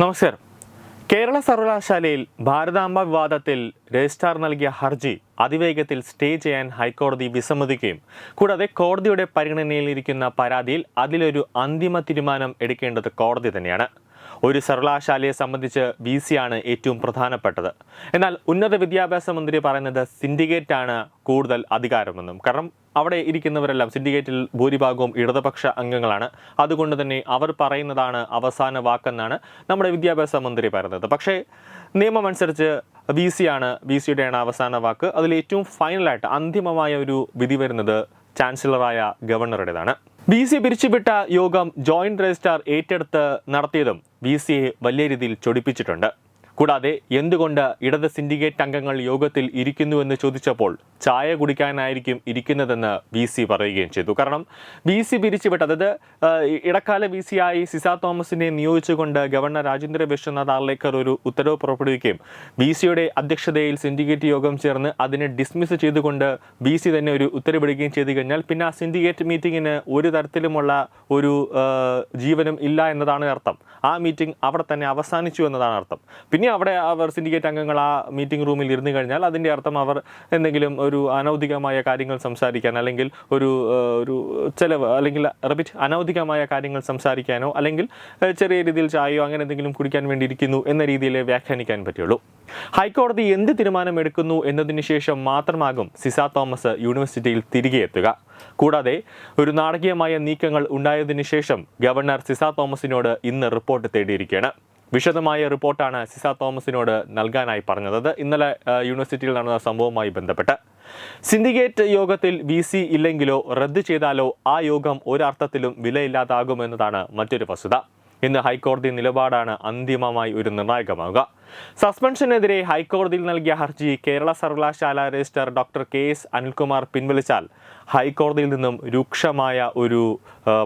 നമസ്കാരം. കേരള സർവകലാശാലയിൽ ഭാരതാംബ വിവാദത്തിൽ രജിസ്ട്രാർ നൽകിയ ഹർജി അതിവേഗത്തിൽ സ്റ്റേ ചെയ്യാൻ ഹൈക്കോടതി വിസമ്മതിക്കുകയും കൂടാതെ കോടതിയുടെ പരിഗണനയിലിരിക്കുന്ന പരാതിയിൽ അതിലൊരു അന്തിമ തീരുമാനം എടുക്കേണ്ടത് കോടതി തന്നെയാണ്. ഒരു സർവകലാശാലയെ സംബന്ധിച്ച് വി ആണ് ഏറ്റവും പ്രധാനപ്പെട്ടത്. എന്നാൽ ഉന്നത വിദ്യാഭ്യാസ മന്ത്രി പറയുന്നത് സിൻഡിക്കേറ്റ് ആണ് കൂടുതൽ അധികാരമെന്നും. കാരണം അവിടെ ഇരിക്കുന്നവരെല്ലാം സിൻഡിക്കേറ്റിൽ ഭൂരിഭാഗവും ഇടതുപക്ഷ അംഗങ്ങളാണ്. അതുകൊണ്ട് തന്നെ അവർ പറയുന്നതാണ് അവസാന വാക്കെന്നാണ് നമ്മുടെ വിദ്യാഭ്യാസ മന്ത്രി പറയുന്നത്. പക്ഷേ നിയമം അനുസരിച്ച് വി സി ആണ് വി സിയുടെയാണ് അവസാന വാക്ക്. അതിൽ ഏറ്റവും ഫൈനലായിട്ട് അന്തിമമായ ഒരു വിധി വരുന്നത് ചാൻസലറായ ഗവർണറുടേതാണ്. ബി സി പിരിച്ചുവിട്ട യോഗം ജോയിന്റ് രജിസ്ട്രാർ ഏറ്റെടുത്ത് നടത്തിയതും ബി സിയെ വലിയ രീതിയിൽ ചൊടിപ്പിച്ചിട്ടുണ്ട്. കൂടാതെ എന്തുകൊണ്ട് ഇടത് സിൻഡിക്കേറ്റ് അംഗങ്ങൾ യോഗത്തിൽ ഇരിക്കുന്നുവെന്ന് ചോദിച്ചപ്പോൾ ചായ കുടിക്കാനായിരിക്കും ഇരിക്കുന്നതെന്ന് വി സി പറയുകയും ചെയ്തു. കാരണം വി സി പിരിച്ചുവിട്ട് അതായത് ഇടക്കാല വി സി ആയി സിസ തോമസിനെ നിയോഗിച്ചുകൊണ്ട് ഗവർണർ രാജേന്ദ്ര വിശ്വനാഥ് ആർലേക്കർ ഒരു ഉത്തരവ് പുറപ്പെടുവിക്കുകയും വി സിയുടെ അധ്യക്ഷതയിൽ സിൻഡിക്കേറ്റ് യോഗം ചേർന്ന് അതിനെ ഡിസ്മിസ് ചെയ്തുകൊണ്ട് ബി സി തന്നെ ഒരു ഉത്തരവിടുകയും ചെയ്തു കഴിഞ്ഞാൽ പിന്നെ ആ സിൻഡിക്കേറ്റ് മീറ്റിങ്ങിന് ഒരു തരത്തിലുമുള്ള ഒരു ജീവനും ഇല്ല എന്നതാണ് അർത്ഥം. ആ മീറ്റിംഗ് അവിടെ തന്നെ അവസാനിച്ചു എന്നതാണ് അർത്ഥം. പിന്നെ അവിടെ അവർ സിൻഡിക്കേറ്റ് അംഗങ്ങൾ ആ മീറ്റിംഗ് റൂമിൽ ഇരുന്ന് കഴിഞ്ഞാൽ അതിന്റെ അർത്ഥം അവർ എന്തെങ്കിലും ഒരു അനൗദികമായ കാര്യങ്ങൾ സംസാരിക്കാൻ അല്ലെങ്കിൽ ഒരു ഒരു ചെലവ് അല്ലെങ്കിൽ റബിറ്റ് അനൗദികമായ കാര്യങ്ങൾ സംസാരിക്കാനോ അല്ലെങ്കിൽ ചെറിയ രീതിയിൽ ചായയോ അങ്ങനെ എന്തെങ്കിലും കുടിക്കാൻ വേണ്ടിയിരിക്കുന്നു എന്ന രീതിയിൽ വ്യാഖ്യാനിക്കാൻ പറ്റുള്ളൂ. ഹൈക്കോടതി എന്ത് തീരുമാനം എടുക്കുന്നു എന്നതിന് ശേഷം മാത്രമാകും സിസ തോമസ് യൂണിവേഴ്സിറ്റിയിൽ തിരികെ എത്തുക. കൂടാതെ ഒരു നാടകീയമായ നീക്കങ്ങൾ ഉണ്ടായതിനു ശേഷം ഗവർണർ സിസ തോമസിനോട് ഇന്ന് റിപ്പോർട്ട് തേടിയിരിക്കുകയാണ്. വിശദമായ റിപ്പോർട്ടാണ് സിസ തോമസിനോട് നൽകാനായി പറഞ്ഞത്. അത് ഇന്നലെ യൂണിവേഴ്സിറ്റിയിൽ നടന്ന സംഭവവുമായി ബന്ധപ്പെട്ട്. സിൻഡിക്കേറ്റ് യോഗത്തിൽ വി സി ഇല്ലെങ്കിലോ റദ്ദ് ചെയ്താലോ ആ യോഗം ഒരർത്ഥത്തിലും വിലയില്ലാതാകുമെന്നതാണ് മറ്റൊരു വസ്തുത. ഇന്ന് ഹൈക്കോടതി നിലപാടാണ് അന്തിമമായി ഒരു നിർണായകമാവുക. സസ്പെൻഷനെതിരെ ഹൈക്കോടതിയിൽ നൽകിയ ഹർജി കേരള സർവകലാശാല register doctor K S Anilkumar പിൻവലിച്ചാൽ ഹൈക്കോടതിയിൽ നിന്നും രൂക്ഷമായ ഒരു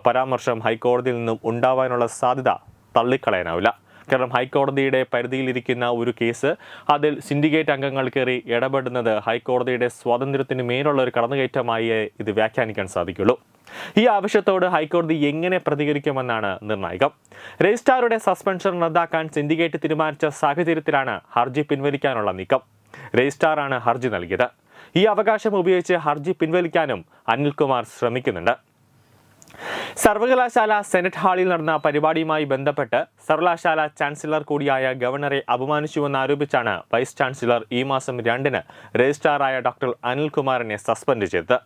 പരാമർശം ഹൈക്കോടതിയിൽ നിന്നും ഉണ്ടാവാനുള്ള സാധ്യത തള്ളിക്കളയാനാവില്ല. കാരണം ഹൈക്കോടതിയുടെ പരിധിയിലിരിക്കുന്ന ഒരു കേസ്. അതിൽ സിൻഡിക്കേറ്റ് അംഗങ്ങൾ കയറി ഇടപെടുന്നത് ഹൈക്കോടതിയുടെ സ്വാതന്ത്ര്യത്തിന് മേലുള്ള ഒരു കടന്നുകയറ്റമായി ഇത് വ്യാഖ്യാനിക്കാൻ സാധിക്കുള്ളൂ. ഈ ആവശ്യത്തോട് ഹൈക്കോടതി എങ്ങനെ പ്രതികരിക്കുമെന്നാണ് നിർണായകം. രജിസ്ട്രാറുടെ സസ്പെൻഷൻ റദ്ദാക്കാൻ സിൻഡിക്കേറ്റ് തീരുമാനിച്ച സാഹചര്യത്തിലാണ് ഹർജി പിൻവലിക്കാനുള്ള നീക്കം. രജിസ്ട്രാറാണ് ഹർജി നൽകിയത്. ഈ അവകാശം ഉപയോഗിച്ച് ഹർജി പിൻവലിക്കാനും അനിൽകുമാർ ശ്രമിക്കുന്നുണ്ട്. സർവകലാശാല സെനറ്റ് ഹാളിൽ നടന്ന പരിപാടിയുമായി ബന്ധപ്പെട്ട് സർവകലാശാല ചാൻസലർ കൂടിയായ ഗവർണറെ അപമാനിച്ചുവെന്നാരോപിച്ചാണ് വൈസ് ചാൻസലർ ഈ മാസം രണ്ടിന് രജിസ്ട്രാറായ ഡോക്ടർ അനിൽകുമാറിനെ സസ്പെൻഡ് ചെയ്തത്.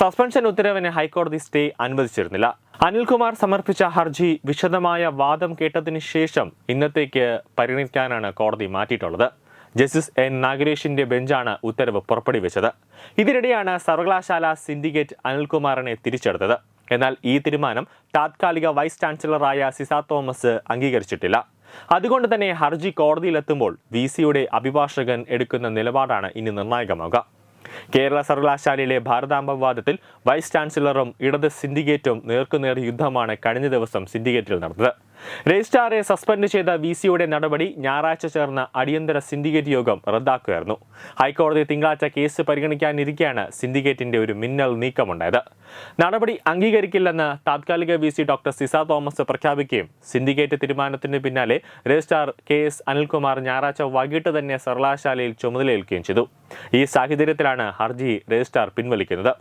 സസ്പെൻഷൻ ഉത്തരവിന് ഹൈക്കോടതി സ്റ്റേ അനുവദിച്ചിരുന്നില്ല. അനിൽകുമാർ സമർപ്പിച്ച ഹർജി വിശദമായ വാദം കേട്ടതിന് ശേഷം ഇന്നത്തേക്ക് പരിഗണിക്കാനാണ് കോടതി മാറ്റിയിട്ടുള്ളത്. ജസ്റ്റിസ് എൻ നാഗരേഷിന്റെ ബെഞ്ചാണ് ഉത്തരവ് പുറപ്പെടുവിച്ചത്. ഇതിനിടെയാണ് സർവകലാശാല സിൻഡിക്കേറ്റ് അനിൽകുമാറിനെ തിരിച്ചെടുത്തത്. എന്നാൽ ഈ തീരുമാനം താത്കാലിക വൈസ് ചാൻസലറായ സിസ തോമസ് അംഗീകരിച്ചിട്ടില്ല. അതുകൊണ്ട് തന്നെ ഹർജി കോടതിയിലെത്തുമ്പോൾ വി സിയുടെ അഭിഭാഷകൻ എടുക്കുന്ന നിലപാടാണ് ഇനി നിർണായകമാവുക. കേരള സർവകലാശാലയിലെ ഭാരതാംബ വിവാദത്തിൽ വൈസ് ചാൻസലറും ഇടത് സിൻഡിക്കേറ്റും നേർക്കുനേർ യുദ്ധമാണ് കഴിഞ്ഞ ദിവസം സിൻഡിക്കേറ്റിൽ നടന്നത്. രജിസ്ട്രാറെ സസ്പെൻഡ് ചെയ്ത വി സിയുടെ നടപടി ഞായറാഴ്ച ചേർന്ന അടിയന്തര സിൻഡിക്കേറ്റ് യോഗം റദ്ദാക്കുകയായിരുന്നു. ഹൈക്കോടതി തിങ്കളാഴ്ച കേസ് പരിഗണിക്കാനിരിക്കെയാണ് സിൻഡിക്കേറ്റിന്റെ ഒരു മിന്നൽ നീക്കമുണ്ടായത്. നടപടി അംഗീകരിക്കില്ലെന്ന് താത്കാലിക V C doctor Ciza Thomas പ്രഖ്യാപിക്കുകയും സിൻഡിക്കേറ്റ് തീരുമാനത്തിന് പിന്നാലെ രജിസ്ട്രാർ കെ എസ് അനിൽകുമാർ ഞായറാഴ്ച വൈകിട്ട് തന്നെ സർവകലാശാലയിൽ ചുമതലയേൽക്കുകയും ചെയ്തു. ഈ സാഹചര്യത്തിലാണ് ഹർജി രജിസ്ട്രാർ പിൻവലിക്കുന്നത്.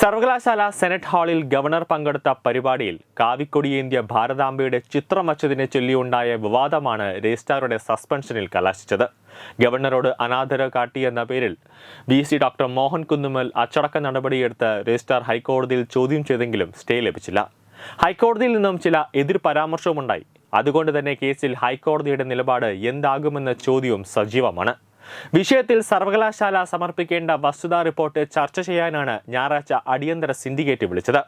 സർവകലാശാല സെനറ്റ് ഹാളിൽ ഗവർണർ പങ്കെടുത്ത പരിപാടിയിൽ കാവിക്കൊടിയേന്ത്യ ഭാരതാംബയുടെ ചിത്രം വച്ചതിനെ ചൊല്ലിയുണ്ടായ വിവാദമാണ് രജിസ്ട്രാറുടെ സസ്പെൻഷനിൽ കലാശിച്ചത്. ഗവർണറോട് അനാദര കാട്ടിയെന്ന പേരിൽ B C doctor Mohan Kunnummal അച്ചടക്ക നടപടിയെടുത്ത് രജിസ്ട്രാർ ഹൈക്കോടതിയിൽ ചോദ്യം ചെയ്തെങ്കിലും സ്റ്റേ ലഭിച്ചില്ല. ഹൈക്കോടതിയിൽ നിന്നും ചില എതിർ പരാമർശവുമുണ്ടായി. അതുകൊണ്ട് തന്നെ കേസിൽ ഹൈക്കോടതിയുടെ നിലപാട് എന്താകുമെന്ന ചോദ്യവും സജീവമാണ്. വിഷയത്തിൽ സർവകലാശാല സമർപ്പിക്കേണ്ട വസ്തുതാ റിപ്പോർട്ട് ചർച്ച ചെയ്യാനാണ് ഞായറാഴ്ച അടിയന്തര സിൻഡിക്കേറ്റ് വിളിച്ചത്.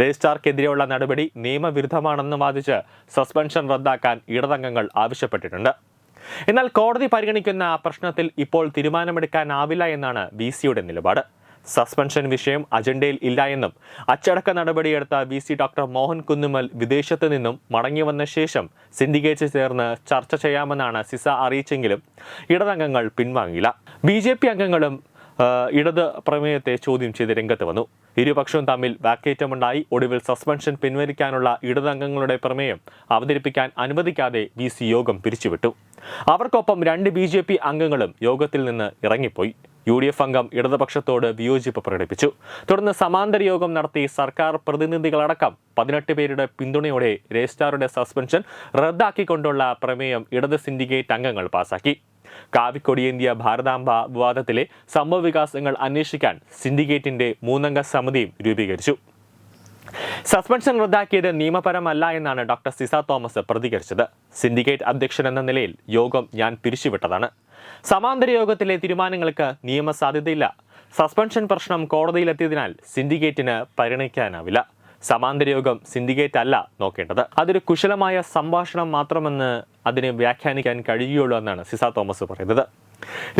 രജിസ്ട്രാർക്കെതിരെയുള്ള നടപടി നിയമവിരുദ്ധമാണെന്ന് വാദിച്ച് സസ്പെൻഷൻ റദ്ദാക്കാൻ ഇടതംഗങ്ങൾ ആവശ്യപ്പെട്ടിട്ടുണ്ട്. എന്നാൽ കോടതി പരിഗണിക്കുന്ന പ്രശ്നത്തിൽ ഇപ്പോൾ തീരുമാനമെടുക്കാനാവില്ല എന്നാണ് വി സിയുടെ നിലപാട്. സസ്പെൻഷൻ വിഷയം അജണ്ടയിൽ ഇല്ല എന്നും അച്ചടക്ക നടപടിയെടുത്ത V C doctor Mohan Kunnummal വിദേശത്ത് നിന്നും മടങ്ങി വന്ന ശേഷം സിൻഡിക്കേറ്റ് ചേർന്ന് ചർച്ച ചെയ്യാമെന്നാണ് സിസ അറിയിച്ചെങ്കിലും ഇടതംഗങ്ങൾ പിൻവാങ്ങിയില്ല. ബി ജെ പി അംഗങ്ങളും ഇടത് പ്രമേയത്തെ ചോദ്യം ചെയ്ത് രംഗത്ത് വന്നു. ഇരുപക്ഷവും തമ്മിൽ വാക്കേറ്റമുണ്ടായി. ഒടുവിൽ സസ്പെൻഷൻ പിൻവലിക്കാനുള്ള ഇടതംഗങ്ങളുടെ പ്രമേയം അവതരിപ്പിക്കാൻ അനുവദിക്കാതെ വി സി യോഗം പിരിച്ചുവിട്ടു. അവർക്കൊപ്പം രണ്ട് ബി ജെ പി അംഗങ്ങളും യോഗത്തിൽ നിന്ന് ഇറങ്ങിപ്പോയി. യു ഡി എഫ് അംഗം ഇടതുപക്ഷത്തോട് വിയോജിപ്പ് പ്രകടിപ്പിച്ചു. തുടർന്ന് സമാന്തര യോഗം നടത്തി സർക്കാർ പ്രതിനിധികളടക്കം പതിനെട്ട് പേരുടെ പിന്തുണയോടെ രജിസ്ട്രാറുടെ സസ്പെൻഷൻ റദ്ദാക്കിക്കൊണ്ടുള്ള പ്രമേയം ഇടത് സിൻഡിക്കേറ്റ് അംഗങ്ങൾ പാസാക്കി. കാവിക്കൊടിയേന്ത്യ ഭാരതാംബ വിവാദത്തിലെ സംഭവവികാസങ്ങൾ അന്വേഷിക്കാൻ സിൻഡിക്കേറ്റിന്റെ മൂന്നംഗ സമിതിയും രൂപീകരിച്ചു. സസ്പെൻഷൻ റദ്ദാക്കിയത് നിയമപരമല്ല എന്നാണ് ഡോക്ടർ സിസ തോമസ് പ്രതികരിച്ചത്. സിൻഡിക്കേറ്റ് അധ്യക്ഷൻ എന്ന നിലയിൽ യോഗം ഞാൻ പിരിച്ചുവിട്ടതാണ്. സമാന്തര യോഗത്തിലെ തീരുമാനങ്ങൾക്ക് നിയമസാധ്യതയില്ല. സസ്പെൻഷൻ പ്രശ്നം കോടതിയിലെത്തിയതിനാൽ സിൻഡിക്കേറ്റിന് പരിഗണിക്കാനാവില്ല. സമാന്തര യോഗം സിൻഡിക്കേറ്റ് അല്ല നോക്കേണ്ടത്. അതൊരു കുശലമായ സംഭാഷണം മാത്രമെന്ന് അതിനെ വ്യാഖ്യാനിക്കാൻ കഴിയുകയുള്ളൂ എന്നാണ് സിസ തോമസ് പറയുന്നത്.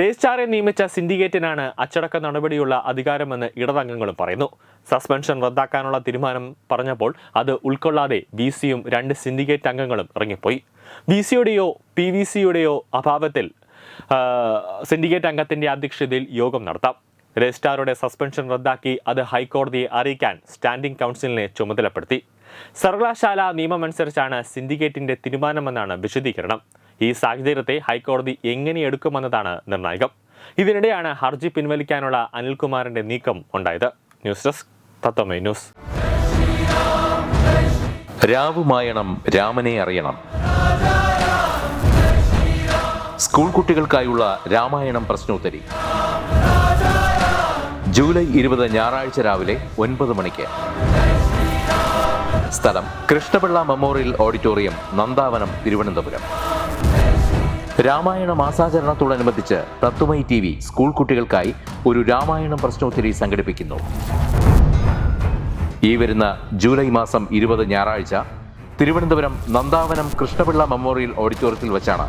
രജിസ്ട്രാറെ നിയമിച്ച സിൻഡിക്കേറ്റിനാണ് അച്ചടക്ക നടപടിയുള്ള അധികാരമെന്ന് ഇടതംഗങ്ങളും പറയുന്നു. സസ്പെൻഷൻ റദ്ദാക്കാനുള്ള തീരുമാനം പറഞ്ഞപ്പോൾ അത് ഉൾക്കൊള്ളാതെ ബി സിയും രണ്ട് സിൻഡിക്കേറ്റ് അംഗങ്ങളും ഇറങ്ങിപ്പോയി. ബി സിയുടെയോ പി വി സിയുടെയോ അഭാവത്തിൽ സിൻഡിക്കേറ്റ് അംഗത്തിന്റെ അധ്യക്ഷതയിൽ യോഗം നടത്താം. രജിസ്ട്രാറുടെ സസ്പെൻഷൻ റദ്ദാക്കി അത് ഹൈക്കോടതിയെ അറിയിക്കാൻ സ്റ്റാൻഡിംഗ് കൗൺസിലിനെ ചുമതലപ്പെടുത്തി. സർവകലാശാല നിയമമനുസരിച്ചാണ് സിൻഡിക്കേറ്റിന്റെ തീരുമാനമെന്നാണ് വിശദീകരണം. ഈ സാഹചര്യത്തെ ഹൈക്കോടതി എങ്ങനെ എടുക്കുമെന്നതാണ് നിർണായകം. ഇതിനിടെയാണ് ഹർജി പിൻവലിക്കാനുള്ള അനിൽകുമാറിന്റെ നീക്കം ഉണ്ടായത്. News desk Tattvamayi news. രാവുമായണം രാമനെ അറിയണം. സ്കൂൾ കുട്ടികൾക്കായുള്ള രാമായണം പ്രശ്നോത്തരി. ജൂലൈ ഇരുപത് ഞായറാഴ്ച രാവിലെ ഒൻപത് മണിക്ക്. സ്ഥലം കൃഷ്ണപിള്ള മെമ്മോറിയൽ ഓഡിറ്റോറിയം നന്ദാവനം തിരുവനന്തപുരം. രാമായണ മാസാചരണത്തോടനുബന്ധിച്ച് തത്വമൈ ടി വി സ്കൂൾ കുട്ടികൾക്കായി ഒരു രാമായണം പ്രശ്നോത്തരി സംഘടിപ്പിക്കുന്നു. ഈ വരുന്ന ജൂലൈ മാസം ഇരുപത് ഞായറാഴ്ച തിരുവനന്തപുരം നന്ദാവനം കൃഷ്ണപിള്ള മെമ്മോറിയൽ ഓഡിറ്റോറിയത്തിൽ വെച്ചാണ്